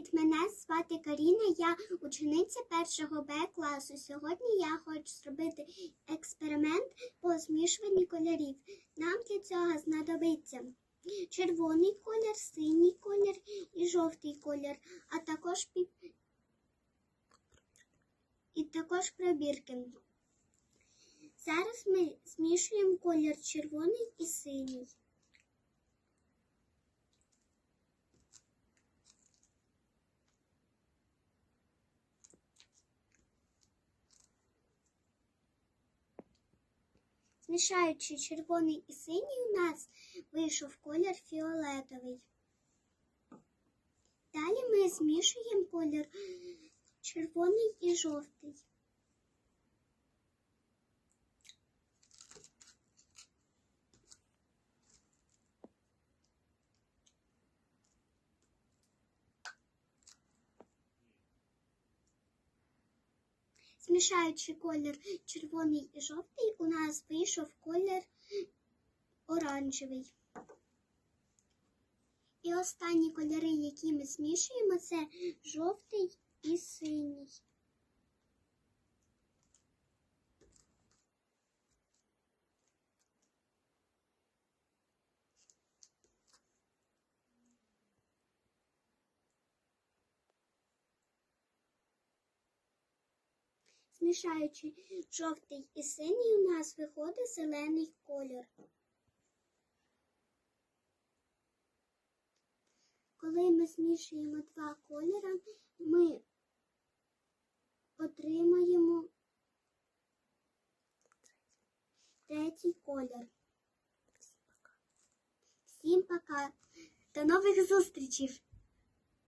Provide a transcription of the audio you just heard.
Привіт, мене звати Каріна, я учениця першого Б класу. Сьогодні я хочу зробити експеримент по змішуванні кольорів. Нам для цього знадобиться червоний колір, синій колір і жовтий колір, а також пі- і також пробірки. Зараз ми змішуємо колір червоний і синій. Змішаючи червоний і синій, у нас вийшов колір фіолетовий. Далі ми змішуємо колір червоний і жовтий. Змішаючи колір червоний і жовтий, у нас вийшов колір оранжевий. І останні кольори, які ми змішуємо, це жовтий і синій. Змішаючи жовтий і синій, у нас виходить зелений колір. Коли ми змішуємо два кольори, ми отримаємо третій колір. Всім пока. До нових зустрічей!